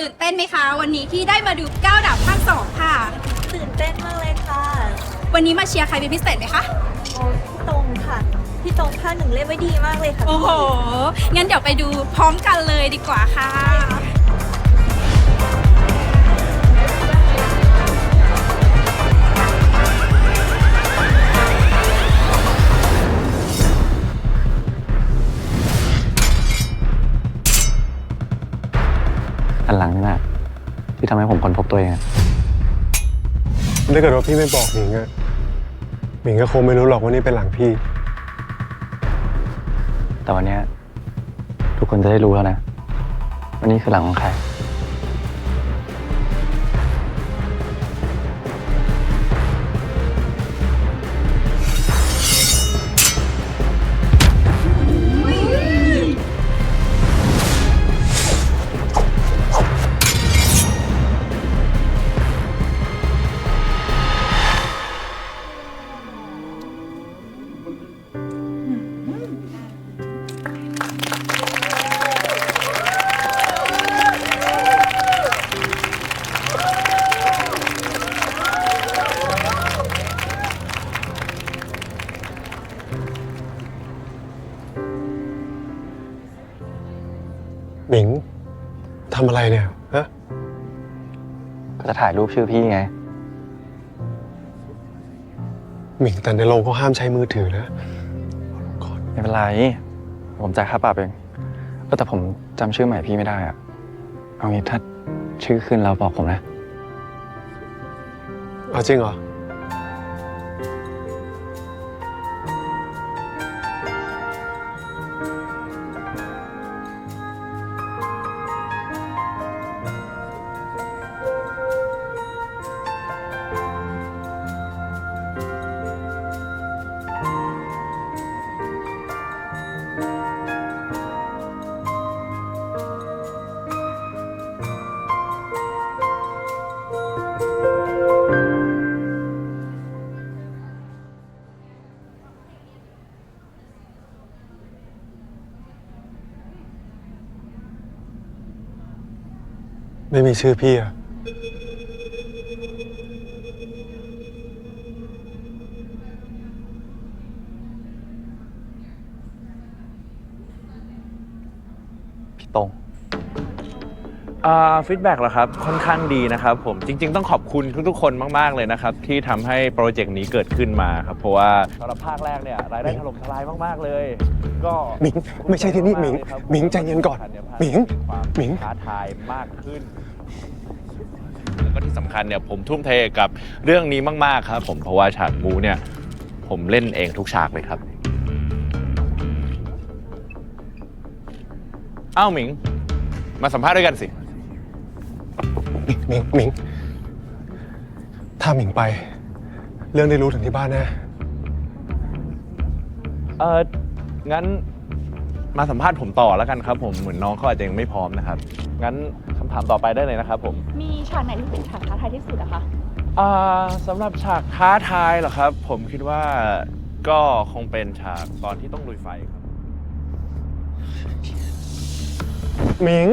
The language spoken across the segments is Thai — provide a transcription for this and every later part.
ตื่นเต้นไหมคะ วันนี้ที่ได้มาดูก้าวดับภาคสองค่ะ ตื่นเต้นมากเลยค่ะ วันนี้มาเชียร์ใครเป็นพิเศษไหมคะ โอ้พี่ตรงค่ะ พี่ตรงภาคหนึ่งเล่นไว้ดีมากเลยค่ะโอ้โห งั้นเดี๋ยวไปดูพร้อมกันเลยดีกว่าค่ะ อันหลังนี่แหละที่ทำให้ผมค้นพบตัวเองอะถ้าเกิดว่าพี่ไม่บอกหมิงอะหมิงก็คงไม่รู้หรอกว่านี่เป็นหลังพี่ แต่วันเนี้ยทุกคนจะได้รู้แล้วนะวันนี้คือหลังของใคร หมิงทำอะไรเนี่ยฮะก็จะถ่ายรูปชื่อพี่ไง หมิงแต่ในโรงเขาห้ามใช้มือถือนะเอาลงก่อนไม่เป็นไร ผมจ่ายค่าปรับเองก็แต่ผมจำชื่อใหม่พี่ไม่ได้อะเอางี้ถ้าชื่อขึ้นแล้วบอกผมนะ เอาจริงเหรอ ไม่มีชื่อพี่อะพี่ตรง ฟีดแบ็กเหรอครับ ค่อนข้างดีนะครับผมจริง ๆ ต้องขอบคุณทุกๆ คนมากๆเลยนะครับ ที่ทำให้โปรเจกต์นี้เกิดขึ้นมาครับ เพราะว่าสำหรับภาคแรกเนี่ยรายได้ถล่มทลายมากๆเลย ก็หมิงไม่ใช่ที่นี่หมิงครับหมิงใจเย็นก่อนหมิงความหมิง ท้าทายมากขึ้น แล้วก็ที่สำคัญเนี่ยผมทุ่มเทกับเรื่องนี้มากๆครับ ผมเพราะว่าฉากบูเนี่ย ผมเล่นเองทุกฉากเลยครับ อ้าวหมิง มาสัมภาษณ์ด้วยกันสิ หมิงหมิงถ้าหมิงไป เรื่องได้รู้ถึงที่บ้านแน่เอองั้นมาสัมภาษณ์ผมต่อแล้วกันครับ ผมเหมือนน้องเขาอาจจะยังไม่พร้อมนะครับ งั้นคำถามต่อไปได้เลยนะครับผมมีฉากไหนที่เป็นฉากท้าทายที่สุดอะคะอ่าสำหรับฉากท้าทายเหรอครับ ผมคิดว่าก็คงเป็นฉากตอนที่ต้องลุยไฟครับหมิง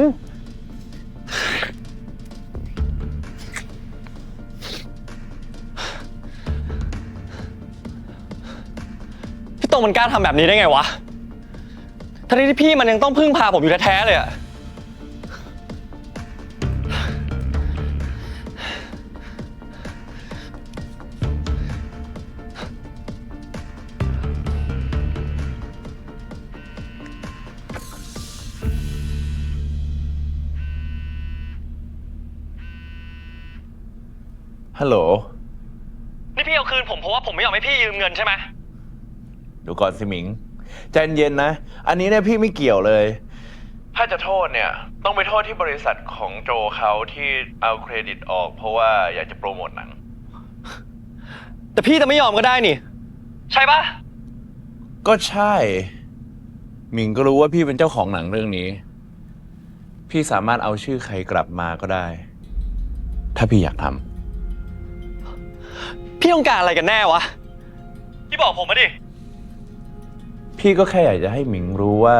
รงมันกล้าทำแบบนี้ได้ไงวะทั้งที่พี่มันยังต้องพึ่งพาผมอยู่แท้ๆเลยอะฮัลโหล นี่พี่เอาคืนผมเพราะว่าผมไม่ยอมให้พี่ยืมเงินใช่ไหมเดี๋ยวก่อนสิหมิง ใจเย็นๆนะ อันนี้เนี่ยพี่ไม่เกี่ยวเลย ถ้าจะโทษเนี่ย ต้องไปโทษที่บริษัทของโจเขาที่เอาเครดิตออก เพราะว่าอยากจะโปรโมทหนัง แต่พี่จะไม่ยอมก็ได้นี่ ใช่ปะก็ใช่ หมิงก็รู้ว่าพี่เป็นเจ้าของหนังเรื่องนี้ พี่สามารถเอาชื่อใครกลับมาก็ได้ ถ้าพี่อยากทพี่ต้องการอะไรกันแน่วะ พี่บอกผมมาดิำ พี่ก็แค่อยากจะให้หมิงรู้ว่า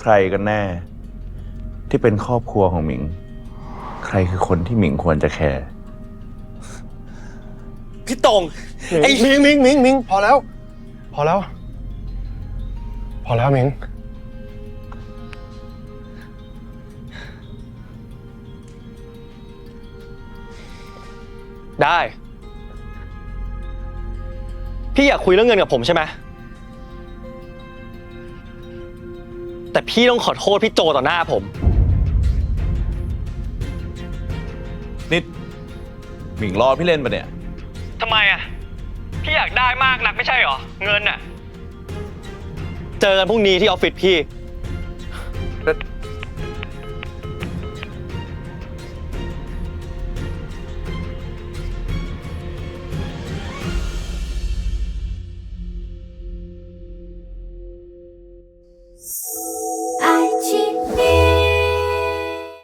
ใครกันแน่ ที่เป็นครอบครัวของหมิงรคือคนที่หมิงควรจะแคร์ พี่ตรงไอ้มิงมิงมิงมิงพอแล้ว พอแล้ว พอแล้วมิงได้ พี่อยากคุยเรื่องเงินกับผมใช่ไหม แต่พี่ต้องขอโทษพี่โจต่อหน้าผม นิดหมิงรอพี่เล่นปะเนี่ย ทำไมอะ พี่อยากได้มากนักไม่ใช่เหรอ เงินอะ เจอกันพรุ่งนี้ที่ออฟฟิศพี่「